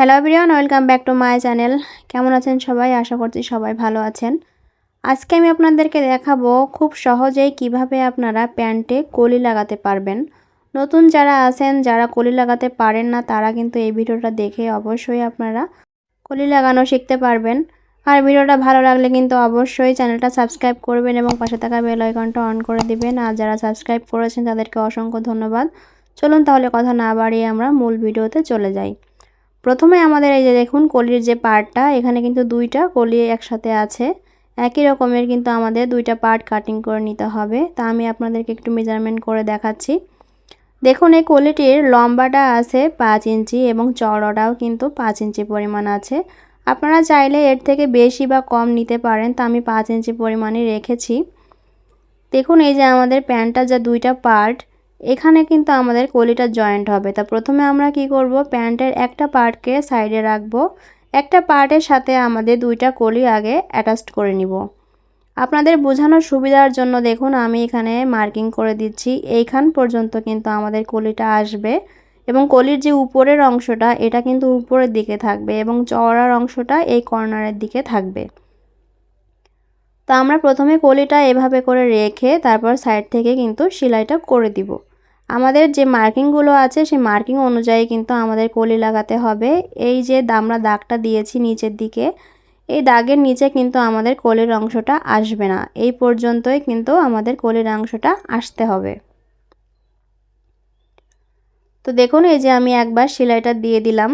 Hello everyone welcome back to my channel কেমন আছেন সবাই? আশা করছি সবাই ভালো আছেন। আজকে আমি আপনাদেরকে দেখাবো খুব সহজেই কীভাবে আপনারা প্যান্টে কলি লাগাতে পারবেন। নতুন যারা আছেন, যারা কলি লাগাতে পারেন না, তারা কিন্তু এই ভিডিওটা দেখে অবশ্যই আপনারা কলি লাগানো শিখতে পারবেন। আর ভিডিওটা ভালো লাগলে কিন্তু অবশ্যই চ্যানেলটা সাবস্ক্রাইব করবেন এবং পাশে থাকা বেল আইকনটা অন করে দিবেন। আর যারা সাবস্ক্রাইব করেছেন, তাদেরকে অসংখ্য ধন্যবাদ। চলুন তাহলে কথা না বাড়িয়ে আমরা মূল ভিডিওতে চলে যাই। প্রথমে আমাদের এই যে দেখুন, কলির যে পার্টটা এখানে কিন্তু দুইটা কলি একসাথে আছে। একই রকমের কিন্তু আমাদের দুইটা পার্ট কাটিং করে নিতে হবে। তা আমি আপনাদেরকে একটু মেজারমেন্ট করে দেখাচ্ছি। দেখুন, এই কলিটির লম্বাটা আছে পাঁচ ইঞ্চি এবং চড়াটাও কিন্তু পাঁচ ইঞ্চি পরিমাণ আছে। আপনারা চাইলে এর থেকে বেশি বা কম নিতে পারেন, তা আমি পাঁচ ইঞ্চি পরিমাণে রেখেছি। দেখুন, এই যে আমাদের প্যান্টটা যা দুইটা পার্ট এখানে কিন্তু আমাদের কলিটা জয়েন্ট হবে। তা প্রথমে আমরা কি করব? প্যান্টের একটা পার্টকে সাইডে রাখব। একটা পার্টের সাথে আমাদের দুইটা কলি আগে অ্যাটাচড করে নিব। আপনাদের বোঝানোর সুবিধার জন্য দেখুন, আমি এখানে মার্কিং করে দিচ্ছি। এইখান পর্যন্ত কিন্তু আমাদের কলিটা আসবে এবং কলির যে উপরের অংশটা, এটা কিন্তু উপরের দিকে থাকবে এবং চওড়ার অংশটা এই কর্নারের দিকে থাকবে। তো আমরা প্রথমে কলিটা এভাবে করে রেখে তারপর সাইড থেকে কিন্তু সেলাইটা করে দিব। আমাদের যে মার্কিংগুলো আছে, সেই মার্কিং অনুযায়ী কিন্তু আমাদের কলি লাগাতে হবে। এই যে আমরা দাগটা দিয়েছি নিচের দিকে, এই দাগের নিচে কিন্তু আমাদের কলির অংশটা আসবে না। এই পর্যন্তই কিন্তু আমাদের কলির অংশটা আসতে হবে। তো দেখুন, এই যে আমি একবার সেলাইটা দিয়ে দিলাম।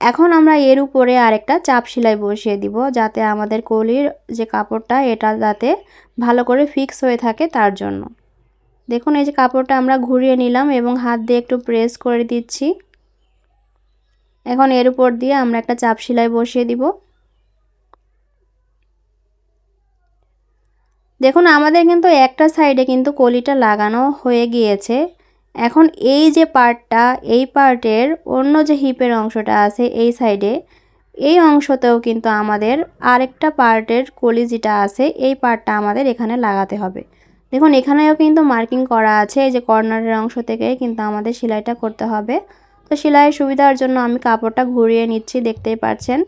এখন আমরা এর উপরে আরেকটা চাপ সেলাই বসিয়ে দিব, যাতে আমাদের কলির যে কাপড়টা, এটা যাতে ভালো করে ফিক্স হয়ে থাকে তার জন্য। দেখুন, এই যে কাপড়টা আমরা ঘুরিয়ে নিলাম এবং হাত দিয়ে একটু প্রেস করে দিচ্ছি। এখন এর উপর দিয়ে আমরা একটা চাপ সেলাই বসিয়ে দিব। দেখুন, আমাদের কিন্তু একটা সাইডে কিন্তু কলিটা লাগানো হয়ে গিয়েছে। এখন এই যে পার্টটা এই পার্টের অন্য যে হিপের অংশটা আছে এই সাইডে এই অংশতেও কিন্তু আমাদের আরেকটা পার্টের কলি যেটা আছে, এই পার্টটা আমাদের এখানে লাগাতে হবে। দেখুন, এখানেও কিন্তু মার্কিং করা আছে এই যে কর্নারের অংশ থেকে কিন্তু আমাদের সেলাইটা করতে হবে। তো সেলাইয়ের সুবিধার জন্য আমি কাপড়টা ঘুরিয়ে নিচ্ছি, দেখতেই পাচ্ছেন।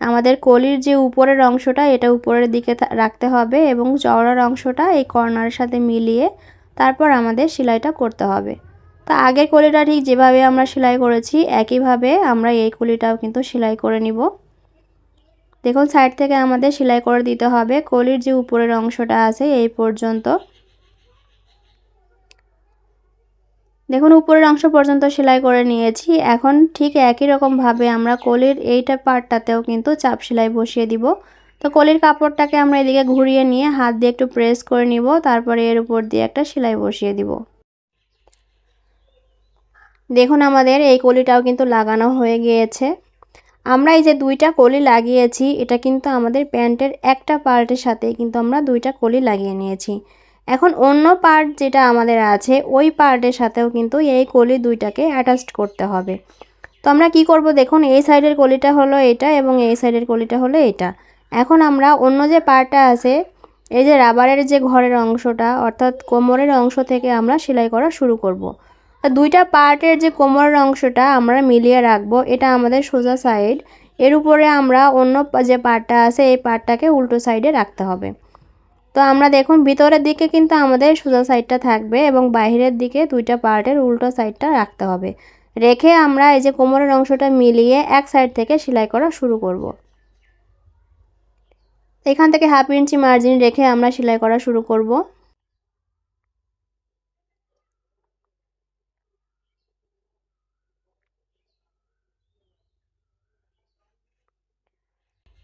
আমাদের কলির যে উপরের অংশটা, এটা উপরের দিকে রাখতে হবে এবং চওড়ার অংশটা এই কর্নারের সাথে মিলিয়ে তারপর আমাদের সেলাইটা করতে হবে। তো আগের কলিটা ঠিক যেভাবে আমরা সেলাই করেছি, একইভাবে আমরা এই কলিটাও কিন্তু সেলাই করে নিব। দেখুন সাইড থেকে আমাদের সেলাই করে দিতে হবে। কলির যে উপরের অংশটা আছে এই পর্যন্ত। দেখুন, উপরের অংশ পর্যন্ত সেলাই করে নিয়েছি। এখন ঠিক একই রকমভাবে আমরা কলির এইটা পার্টটাতেও কিন্তু চাপ সেলাই বসিয়ে দিব। তো কলির কাপড়টাকে আমরা এদিকে ঘুরিয়ে নিয়ে হাত দিয়ে একটু প্রেস করে নিব, তারপরে এর উপর দিয়ে একটা সেলাই বসিয়ে দিব। দেখুন, আমাদের এই কলিটাও কিন্তু লাগানো হয়ে গিয়েছে। আমরা এই যে দুইটা কলি লাগিয়েছি, এটা কিন্তু আমাদের প্যান্টের একটা পার্টের সাথে কিন্তু আমরা দুইটা কলি লাগিয়ে নিয়েছি। এখন অন্য পার্ট যেটা আমাদের আছে, ওই পার্টের সাথেও কিন্তু এই কলি দুইটাকে অ্যাটাচড করতে হবে। তো আমরা কি করব দেখুন, এই সাইডের কলিটা হলো এটা এবং এই সাইডের কলিটা হলো এটা। এখন আমরা অন্য যে পার্টটা আছে, এই যে রাবারের যে ঘরের অংশটা, অর্থাৎ কোমরের অংশ থেকে আমরা সেলাই করা শুরু করব। দুইটা পার্টের যে কোমরের অংশটা আমরা মিলিয়ে রাখব, এটা আমাদের সোজা সাইড এর উপরে আমরা অন্য যে পার্টটা আছে, এই পার্টটাকে উল্টো সাইডে রাখতে হবে। তো আমরা দেখুন, ভিতরের দিকে কিন্তু আমাদের সোজা সাইডটা থাকবে এবং বাইরের দিকে দুইটা পার্টের উল্টো সাইডটা রাখতে হবে রেখে আমরা এই যে কোমরের অংশটা মিলিয়ে এক সাইড থেকে সেলাই করা শুরু করব। এখান থেকে হাফ ইঞ্চি মার্জিন রেখে আমরা সেলাই করা শুরু করব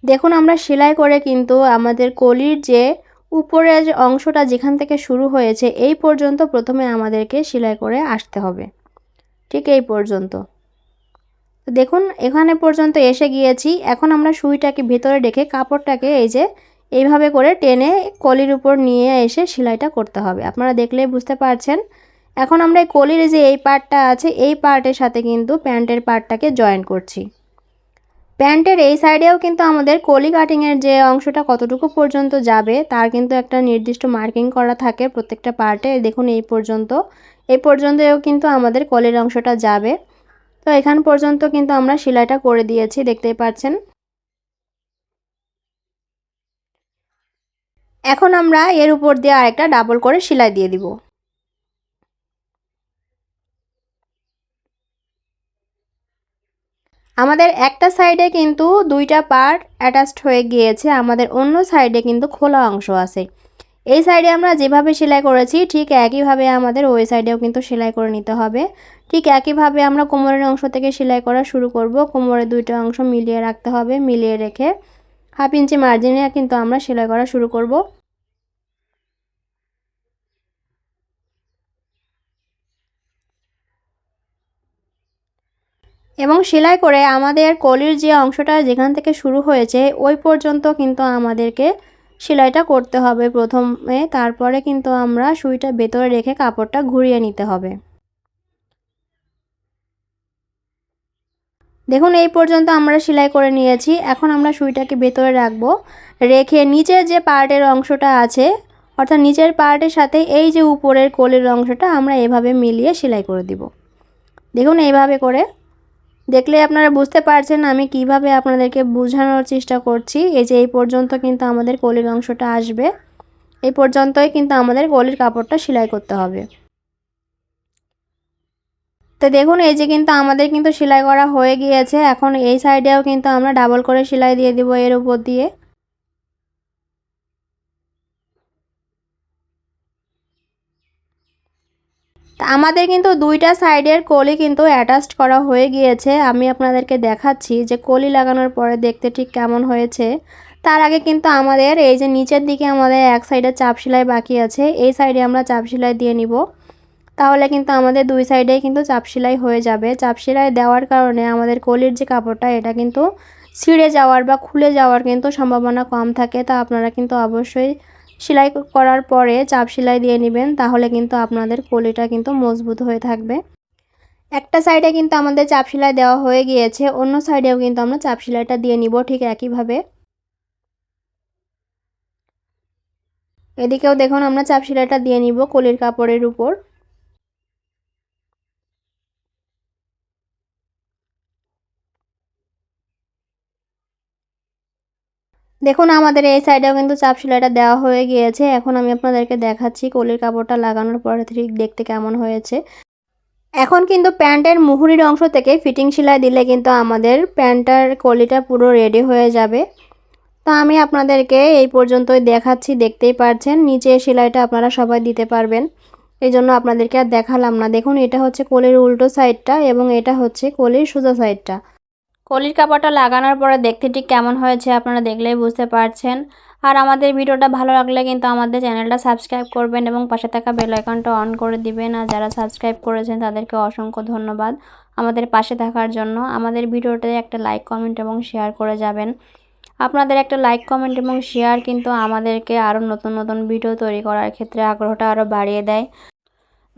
দেখুন, আমরা সেলাই করে কিন্তু আমাদের কলির যে উপরের অংশটা যেখান থেকে শুরু হয়েছে, এই পর্যন্ত প্রথমে আমাদেরকে সেলাই করে আসতে হবে। ঠিক এই পর্যন্ত। দেখুন, এখানে পর্যন্ত এসে গিয়েছি। এখন আমরা সুইটাকে ভেতরে রেখে কাপড়টাকে এই যে এইভাবে করে টেনে কলির উপর নিয়ে এসে সেলাইটা করতে হবে। আপনারা দেখলেই বুঝতে পারছেন। এখন আমরা কলির যে এই পার্টটা আছে, এই পার্টের সাথে কিন্তু প্যান্টের পার্টটাকে জয়েন করছি। প্যান্টের এই সাইডেও কিন্তু আমাদের কলি কাটিংয়ের যে অংশটা কতটুকু পর্যন্ত যাবে, তার কিন্তু একটা নির্দিষ্ট মার্কিং করা থাকে প্রত্যেকটা পার্টে। দেখুন এই পর্যন্ত। এই পর্যন্তও কিন্তু আমাদের কলির অংশটা যাবে। তো এখান পর্যন্ত কিন্তু আমরা সেলাইটা করে দিয়েছি, দেখতেই পাচ্ছেন। এখন আমরা এর উপর দিয়ে আরেকটা ডাবল করে সেলাই দিয়ে দিব। আমাদের একটা সাইডে কিন্তু দুইটা পার্ট অ্যাটাচড হয়ে গিয়েছে, আমাদের অন্য সাইডে কিন্তু খোলা অংশ আছে। এই সাইডে আমরা যেভাবে সেলাই করেছি, ঠিক একইভাবে আমাদের ওই সাইডেও কিন্তু সেলাই করে নিতে হবে। ঠিক একইভাবে আমরা কোমরের অংশ থেকে সেলাই করা শুরু করব। কোমরের দুইটা অংশ মিলিয়ে রাখতে হবে, মিলিয়ে রেখে হাফ ইঞ্চি মার্জিনে কিন্তু আমরা সেলাই করা শুরু করব। এবং সেলাই করে আমাদের কলির যে অংশটা যেখান থেকে শুরু হয়েছে, ওই পর্যন্ত কিন্তু আমাদেরকে সেলাইটা করতে হবে প্রথমে। তারপরে কিন্তু আমরা সুইটা ভেতরে রেখে কাপড়টা ঘুরিয়ে নিতে হবে। দেখুন, এই পর্যন্ত আমরা সেলাই করে নিয়েছি। এখন আমরা সুইটাকে ভেতরে রাখব। রেখে নিচের যে পার্টের অংশটা আছে, অর্থাৎ নিচের পার্টের সাথে এই যে উপরের কোলের অংশটা, আমরা এভাবে মিলিয়ে সেলাই করে দিব। দেখুন, এইভাবে করে দেখলে আপনারা বুঝতে পারছেন আমি কীভাবে আপনাদেরকে বোঝানোর চেষ্টা করছি। এই যে এই পর্যন্ত কিন্তু আমাদের কলির অংশটা আসবে। এই পর্যন্তই কিন্তু আমাদের কলির কাপড়টা সেলাই করতে হবে। তো দেখুন, এই যে কিন্তু আমাদের কিন্তু সেলাই করা হয়ে গিয়েছে। এখন এই সাইডেও কিন্তু আমরা ডাবল করে সেলাই দিয়ে দিব এর উপর দিয়ে। তা আমাদের কিন্তু দুইটা সাইডের কলি কিন্তু অ্যাটাচড করা হয়ে গিয়েছে। আমি আপনাদেরকে দেখাচ্ছি যে কলি লাগানোর পরে দেখতে ঠিক কেমন হয়েছে। তার আগে কিন্তু আমাদের এই যে নিচের দিকে আমাদের এক সাইডে চাপ সেলাই বাকি আছে, এই সাইডে আমরা চাপ সেলাই দিয়ে নিব। তাহলে কিন্তু আমাদের দুই সাইডেই কিন্তু চাপ সেলাই হয়ে যাবে। চাপ সেলাই দেওয়ার কারণে আমাদের কলির যে কাপড়টা, এটা কিন্তু ছিঁড়ে যাওয়ার বা খুলে যাওয়ার কিন্তু সম্ভাবনা কম থাকে। তা আপনারা কিন্তু অবশ্যই সেলাই করার পরে চাপ সেলাই দিয়ে নেবেন, তাহলে কিন্তু আপনাদের কলিটা কিন্তু মজবুত হয়ে থাকবে। একটা সাইডে কিন্তু আমাদের চাপ সেলাই দেওয়া হয়ে গিয়েছে, অন্য সাইডেও কিন্তু আমরা চাপ সেলাইটা দিয়ে নিব ঠিক একইভাবে। এদিকেও দেখুন আমরা চাপ সেলাইটা দিয়ে নিব কলির কাপড়ের উপর। দেখুন, আমাদের এই সাইডেও কিন্তু চাপ সেলাইটা দেওয়া হয়ে গিয়েছে। এখন আমি আপনাদেরকে দেখাচ্ছি কলির কাপড়টা লাগানোর পরে ঠিক দেখতে কেমন হয়েছে। এখন কিন্তু প্যান্টের মুহুরির অংশ থেকে ফিটিং সেলাই দিলে কিন্তু আমাদের প্যান্টার কলিটা পুরো রেডি হয়ে যাবে। তো আমি আপনাদেরকে এই পর্যন্তই দেখাচ্ছি, দেখতেই পারছেন। নিচে সেলাইটা আপনারা সবাই দিতে পারবেন। এই জন্য আপনাদেরকে আর দেখালাম না। দেখুন, এটা হচ্ছে কলির উল্টো সাইডটা এবং এটা হচ্ছে কলির সোজা সাইডটা কলির কাপড়টা লাগানোর পরে দেখতে ঠিক কেমন হয়েছে আপনারা দেখলেই বুঝতে পারছেন। আর আমাদের ভিডিওটা ভালো লাগলে কিন্তু আমাদের চ্যানেলটা সাবস্ক্রাইব করবেন এবং পাশে থাকা বেল আইকনটা অন করে দিবেন। আর যারা সাবস্ক্রাইব করেছেন তাদেরকে অসংখ্য ধন্যবাদ আমাদের পাশে থাকার জন্য। আমাদের ভিডিওটাতে একটা লাইক, কমেন্ট এবং শেয়ার করে যাবেন। আপনাদের একটা লাইক, কমেন্ট এবং শেয়ার কিন্তু আমাদেরকে আরও নতুন নতুন ভিডিও তৈরি করার ক্ষেত্রে আগ্রহটা আরও বাড়িয়ে দেয়।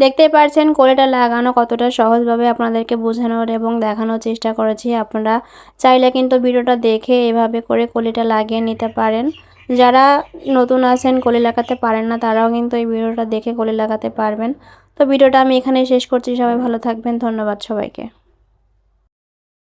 দেখতেই পারছেন কোলেটা লাগানো কতটা সহজভাবে আপনাদেরকে বোঝানোর এবং দেখানোর চেষ্টা করেছি। আপনারা চাইলে কিন্তু ভিডিওটা দেখে এভাবে করে কোলেটা লাগিয়ে নিতে পারেন। যারা নতুন আছেন কোলে লাগাতে পারেন না, তারাও কিন্তু এই ভিডিওটা দেখে কোলে লাগাতে পারবেন। তো ভিডিওটা আমি এখানে শেষ করছি। সবাই ভালো থাকবেন। ধন্যবাদ সবাইকে।